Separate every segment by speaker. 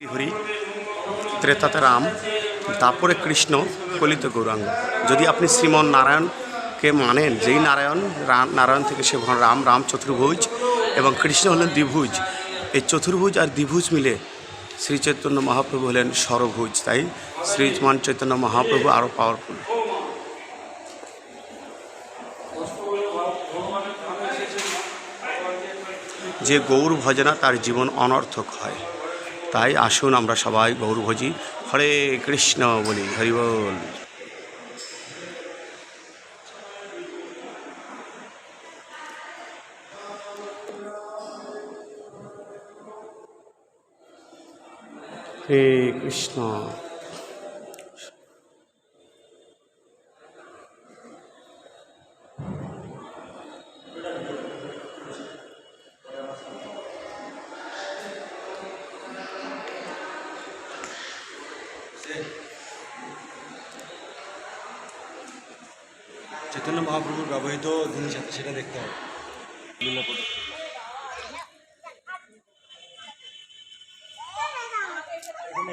Speaker 1: হরি, ত্রেতাতে রাম, তারপরে কৃষ্ণ, কলিত গৌরাঙ্গ। যদি আপনি শ্রীমন নারায়ণকে মানেন, যেই নারায়ণ নারায়ণ থেকে সে রাম রাম চতুর্ভুজ এবং কৃষ্ণ হলেন দ্বিভুজ। এই চতুর্ভুজ আর দ্বিভুজ মিলে শ্রী চৈতন্য মহাপ্রভু হলেন সরভুজ তাই শ্রীমান চৈতন্য মহাপ্রভু আরও পাওয়ারফুল যে গৌর ভজনা তার জীবন অনর্থক হয়। তাই আসুন আমরা সবাই গৌরভোজি। হরে কৃষ্ণ বলি হরি বল। হরে কৃষ্ণ।
Speaker 2: চৈতন্য মহাপ্রভুর ব্যবহৃত জিনিস আছে সেটা দেখতে হবে।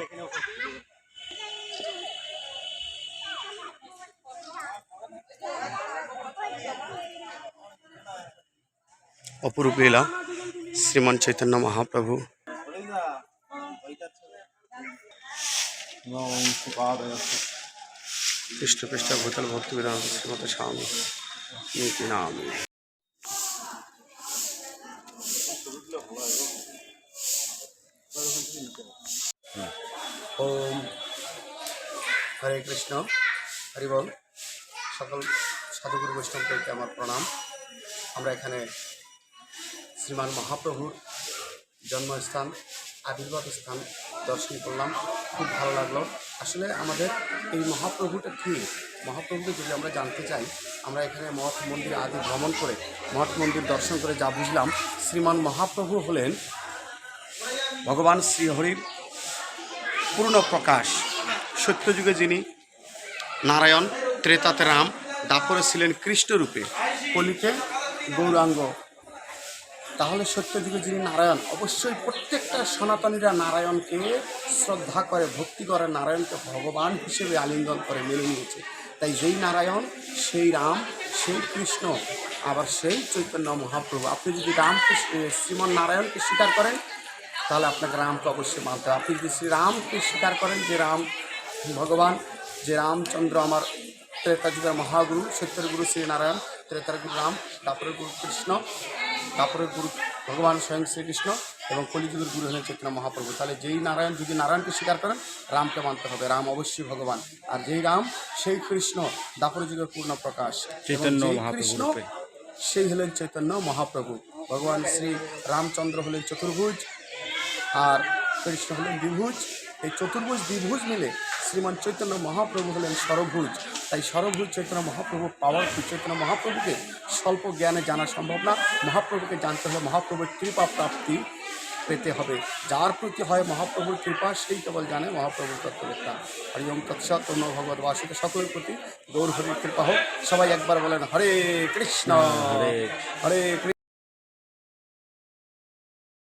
Speaker 2: এখানে
Speaker 1: অপরূপ লীলা শ্রীমান চৈতন্য মহাপ্রভু। কৃষ্ণ কৃষ্ণ ভূতল ভক্তি বিধান শ্রীমত স্বামী নীতি নাম। ওম হরে কৃষ্ণ, হরি বল। সকল সাধুগুরু বৈষ্ণবদেরকে আমার প্রণাম। আমরা এখানে শ্রীমান মহাপ্রভুর জন্মস্থান আবির্ভাব স্থান দর্শন করলাম, খুব ভালো লাগল। আসলে আমাদের এই মহাপ্রভুটা কী? মহাপ্রভুকে যদি আমরা জানতে চাই, আমরা এখানে মঠ মন্দির আদি ভ্রমণ করে, মঠ মন্দির দর্শন করে যা বুঝলাম, শ্রীমান মহাপ্রভু হলেন ভগবান শ্রীহরির পূর্ণ প্রকাশ। সত্যযুগে যিনি নারায়ণ, ত্রেতাতে রাম, দাপরে ছিলেন কৃষ্ণরূপে, কলিতে গৌরাঙ্গ তাহলে সত্যযুগে যিনি নারায়ণ, অবশ্যই প্রত্যেকটা সনাতনীরা নারায়ণকে শ্রদ্ধা করে, ভক্তি করে, নারায়ণকে ভগবান হিসেবে আলিঙ্গন করে মেনে নিয়েছে। তাই যেই নারায়ণ, সেই রাম, সেই কৃষ্ণ, আবার সেই চৈতন্য মহাপ্রভু। আপনি যদি রামকে শ্রীমন নারায়ণকে স্বীকার করেন, তাহলে আপনাকে রামকে অবশ্যই মানতে হবে। আপনি যদি শ্রীরামকে স্বীকার করেন যে রাম ভগবান, যে রামচন্দ্র আমার ত্রেতা যুগের মহাগুরু, সত্যের গুরু শ্রীনারায়ণ, ত্রেতার গুরু রাম, তারপরে গুরু কৃষ্ণ তারপরে গুরু ভগবান স্বয়ং শ্রীকৃষ্ণ এবং কলিযুগের গুরু হলেন চৈতন্য মহাপ্রভু। তাহলে যেই নারায়ণ যদি নারায়ণকে স্বীকার করেন রামকে মানতে হবে। রাম অবশ্যই ভগবান। আর যেই রাম সেই কৃষ্ণ দাপর যুগের পূর্ণ প্রকাশ।
Speaker 2: চৈতন্য
Speaker 1: কৃষ্ণ সেই হলেন চৈতন্য মহাপ্রভু। ভগবান শ্রী রামচন্দ্র হলেন চতুর্ভুজ আর কৃষ্ণ হলেন দ্বিভুজ। এই চতুর্ভুজ দ্বিভুজ মিলে শ্রীমান চৈতন্য মহাপ্রভু হলেন সরভুজ তাই সরভুজ চৈতন্য মহাপ্রভু পাওয়ারফুল চৈতন্য মহাপ্রভুকে স্বল্প জ্ঞানে জানা সম্ভব না। মহাপ্রভুকে জানতে হলে মহাপ্রভুর কৃপা প্রাপ্তি পেতে হবে। যার প্রতি হয় মহাপ্রভুর কৃপা সেই কেবল জানে মহাপ্রভুর তত্ত্ববেত্তা হরি ওম তৎসৎ অন্য ভগবত বাসিত সকলের প্রতি গৌর হরির কৃপা হোক। সবাই একবার বলেন হরে কৃষ্ণ। হরে কৃষ্ণ।